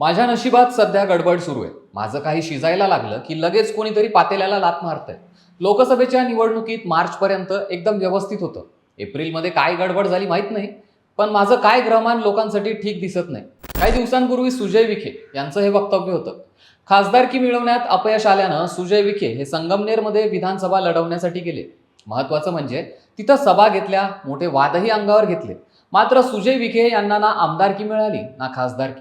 माझ्या नशिबात सध्या गडबड सुरू आहे. माझं काही शिजायला लागलं की लगेच कोणीतरी पातेल्याला लात मारतंय. लोकसभेच्या निवडणुकीत मार्चपर्यंत एकदम व्यवस्थित होतं. एप्रिलमध्ये काय गडबड झाली माहीत नाही पण माझं काय ग्रहमान लोकांसाठी ठीक दिसत नाही. काही दिवसांपूर्वी सुजय विखे यांचं हे वक्तव्य होतं. खासदारकी मिळवण्यात अपयश आल्यानं सुजय विखे हे संगमनेरमध्ये विधानसभा लढवण्यासाठी गेले. महत्वाचं म्हणजे तिथं सभा घेतल्या मोठे वादही अंगावर घेतले. मात्र सुजय विखे यांना ना आमदारकी मिळाली ना खासदारकी.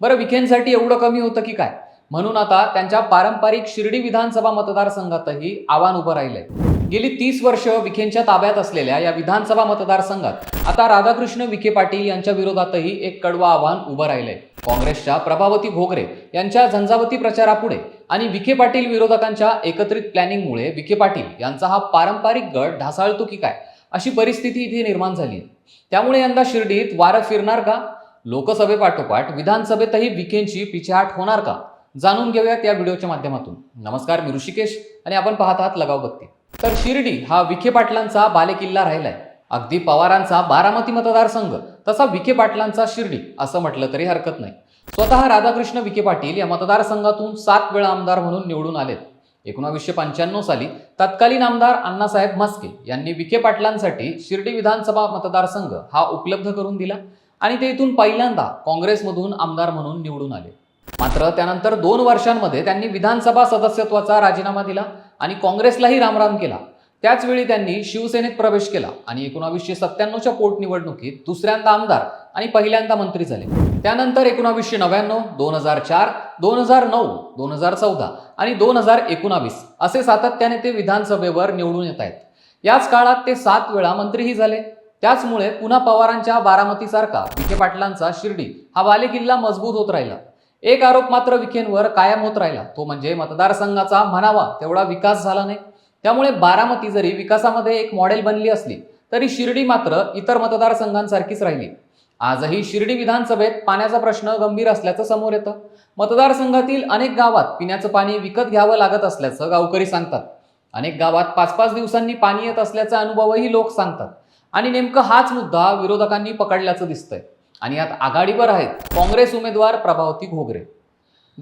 बरं विखेंसाठी एवढं कमी होतं की काय? म्हणून आता त्यांच्या पारंपरिक शिर्डी विधानसभा मतदारसंघातही आव्हान उभं राहिलंय. गेली तीस वर्ष विखेंच्या ताब्यात असलेल्या या विधानसभा मतदारसंघात आता राधाकृष्ण विखे पाटील यांच्या विरोधातही एक कडवं आव्हान उभं राहिलंय. काँग्रेसच्या प्रभावती घोगरे यांच्या झंझावती प्रचारापुढे आणि विखे पाटील विरोधकांच्या एकत्रित प्लॅनिंगमुळे विखे पाटील यांचा हा पारंपरिक गट ढासाळतो की काय अशी परिस्थिती इथे निर्माण झाली त्यामुळे यंदा शिर्डीत वारं फिरणार का? लोकसभेपाठोपाठ विधानसभेतही विखेंची पिछेहाट होणार का? जाणून घेऊयात या व्हिडिओच्या माध्यमातून. नमस्कार मी ऋषिकेश आणि आपण पाहत आहात लगाव बत्ती तर शिर्डी हा विखे पाटलांचा बालेकिल्ला राहिलाय. अगदी पवारांचा बारामती मतदारसंघ तसा विखे पाटलांचा शिर्डी असं म्हटलं तरी हरकत नाही. स्वतः राधाकृष्ण विखे पाटील या मतदारसंघातून सात वेळा आमदार म्हणून निवडून आलेत. एकोणावीसशे पंच्याण्णव साली तत्कालीन आमदार अण्णासाहेब म्हस्के यांनी विखे पाटलांसाठी शिर्डी विधानसभा मतदारसंघ हा उपलब्ध करून दिला. आणि ते इथून पहिल्यांदा काँग्रेसमधून आमदार म्हणून निवडून आले. मात्र त्यानंतर दोन वर्षांमध्ये त्यांनी विधानसभा सदस्यत्वाचा राजीनामा दिला आणि काँग्रेसलाही रामराम केला. त्याचवेळी त्यांनी शिवसेनेत प्रवेश केला आणि एकोणावीसशे सत्त्याण्णवच्या पोटनिवडणुकीत दुसऱ्यांदा आमदार आणि पहिल्यांदा मंत्री झाले. त्यानंतर एकोणावीसशे नव्याण्णव दोन हजार चार दोन हजार नऊ दोन हजार चौदा आणि दोन हजार एकोणावीस असे सातत्याने ते विधानसभेवर निवडून येत आहेत. याच काळात ते सात वेळा मंत्रीही झाले. त्याचमुळे पुन्हा पवारांच्या बारामतीसारखा विखे पाटलांचा शिर्डी हा बालेकिल्ला मजबूत होत राहिला. एक आरोप मात्र विखेंवर कायम होत राहिला. तो म्हणजे मतदारसंघाचा म्हणावा तेवढा विकास झाला नाही. त्यामुळे बारामती जरी विकासामध्ये एक मॉडेल बनली असली तरी शिर्डी मात्र इतर मतदारसंघांसारखीच राहिली. आजही शिर्डी विधानसभेत पाण्याचा प्रश्न गंभीर असल्याचं समोर येतं. मतदारसंघातील अनेक गावात पिण्याचं पाणी विकत घ्यावं लागत असल्याचं गावकरी सांगतात. अनेक गावात पाच पाच दिवसांनी पाणी येत असल्याचा अनुभवही लोक सांगतात. आणि नेमकं हाच मुद्दा विरोधकांनी पकडल्याचं दिसतंय. आणि यात आघाडीवर आहेत काँग्रेस उमेदवार प्रभावती घोगरे.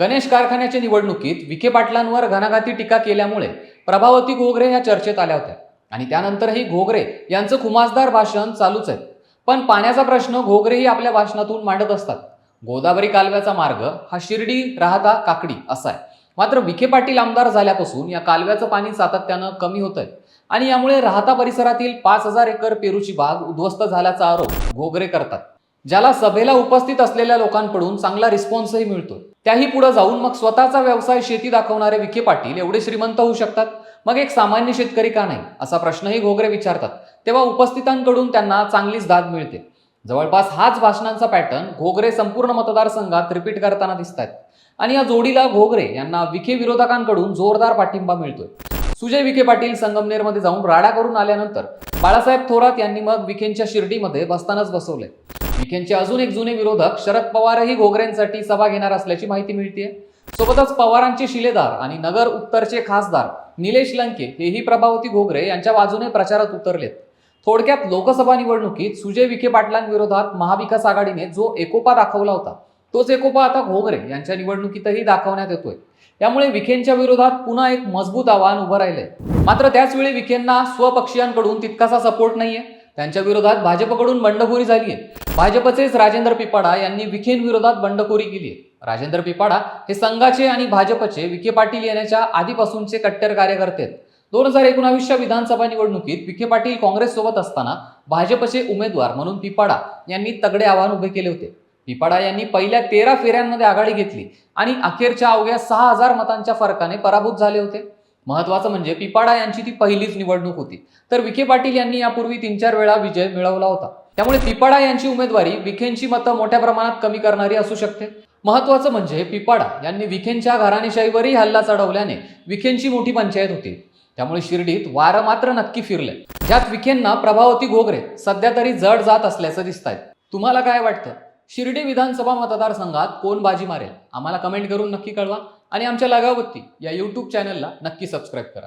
गणेश कारखान्याच्या निवडणुकीत विखे पाटलांवर घणाघाती टीका केल्यामुळे प्रभावती घोगरे या चर्चेत आल्या होत्या. आणि त्यानंतरही घोगरे यांचं खुमासदार भाषण चालूच आहे. पण पाण्याचा प्रश्न घोगरेही आपल्या भाषणातून मांडत असतात. गोदावरी कालव्याचा मार्ग हा शिर्डी राहता काकडी असा आहे. मात्र विखे पाटील आमदार झाल्यापासून या कालव्याचं पाणी सातत्यानं कमी होत आहे आणि यामुळे राहता परिसरातील पाच हजार एकर पेरूची बाग उद्ध्वस्त झाल्याचा आरोप घोगरे करतात. ज्याला सभेला उपस्थित असलेल्या लोकांकडून चांगला रिस्पॉन्सही मिळतो त्याही पुढे जाऊन मग स्वतःचा व्यवसाय शेती दाखवणारे विखे पाटील एवढे श्रीमंत होऊ शकतात? मग एक सामान्य शेतकरी का नाही? असा प्रश्नही घोगरे विचारतात. तेव्हा उपस्थितांकडून त्यांना चांगलीच दाद मिळते. जवळपास हाच भाषणांचा पॅटर्न घोगरे संपूर्ण मतदारसंघात रिपीट करताना दिसत आहेत आणि या जोडीला घोगरे यांना विखे विरोधकांकडून जोरदार पाठिंबा मिळतोय. सुजय विखे पाटील संगमनेरमध्ये जाऊन राडा करून आल्यानंतर बाळासाहेब थोरात यांनी मग विखेंच्या शिर्डीमध्ये बसतानाच बसवले विखेंचे अजून एक जुने विरोधक शरद पवारही घोगरेंसाठी सभा घेणार असल्याची माहिती मिळते सोबतच पवारांचे शिलेदार आणि नगर उत्तरचे खासदार निलेश लंके हेही प्रभावती घोगरे यांच्या बाजूने प्रचारात उतरलेत. थोडक्यात लोकसभा निवडणुकीत सुजय विखे पाटलांविरोधात महाविकास आघाडीने जो एकोपा दाखवला होता तोच एकोपा आता घोगरे यांच्या निवडणुकीतही दाखवण्यात येतोय. त्यामुळे विखेंच्या विरोधात पुन्हा एक मजबूत आव्हान उभं राहिलंय. मात्र त्याचवेळी विखेंना स्वपक्षीयांकडून तितकासा सपोर्ट नाहीये. त्यांच्या विरोधात भाजपकडून बंडखोरी झाली आहे भाजपचेच राजेंद्र पिपाडा यांनी विखेंविरोधात बंडखोरी केली आहे राजेंद्र पिपाडा हे संघाचे आणि भाजपचे विखे पाटील येण्याच्या आधीपासूनचे कट्टर कार्यकर्ते आहेत दोन हजार एकोणावीसच्या विधानसभा निवडणुकीत विखे पाटील काँग्रेससोबत असताना भाजपचे उमेदवार म्हणून पिपाडा यांनी तगडे आव्हान उभे केले होते. पिपाडा यांनी पहिल्या तेरा फेऱ्यांमध्ये आघाडी घेतली आणि अखेरच्या अवघ्या सहा हजार मतांच्या फरकाने पराभूत झाले होते. महत्वाचं म्हणजे पिपाडा यांची ती पहिलीच निवडणूक होती. तर विखे पाटील यांनी यापूर्वी तीन चार वेळा विजय मिळवला होता. त्यामुळे पिपाडा यांची उमेदवारी विखेंची मतं मोठ्या प्रमाणात कमी करणारी असू शकते. महत्वाचं म्हणजे पिपाडा यांनी विखेंच्या घराणेशाहीवरही हल्ला चढवल्याने विखेंची मोठी पंचायत होती. त्यामुळे शिर्डीत वारं मात्र नक्की फिरलंय. ज्यात विखेंना प्रभावती घोगरे सध्या तरी जड जात असल्याचं दिसत तुम्हाला काय वाटतं? शिर्डी विधानसभा मतदारसंघात कोण बाजी मारेल? आम्हाला कमेंट करून नक्की कळवा. आणि आमच्या लगावती या यूट्यूब चॅनलला नक्की सबस्क्राईब करा.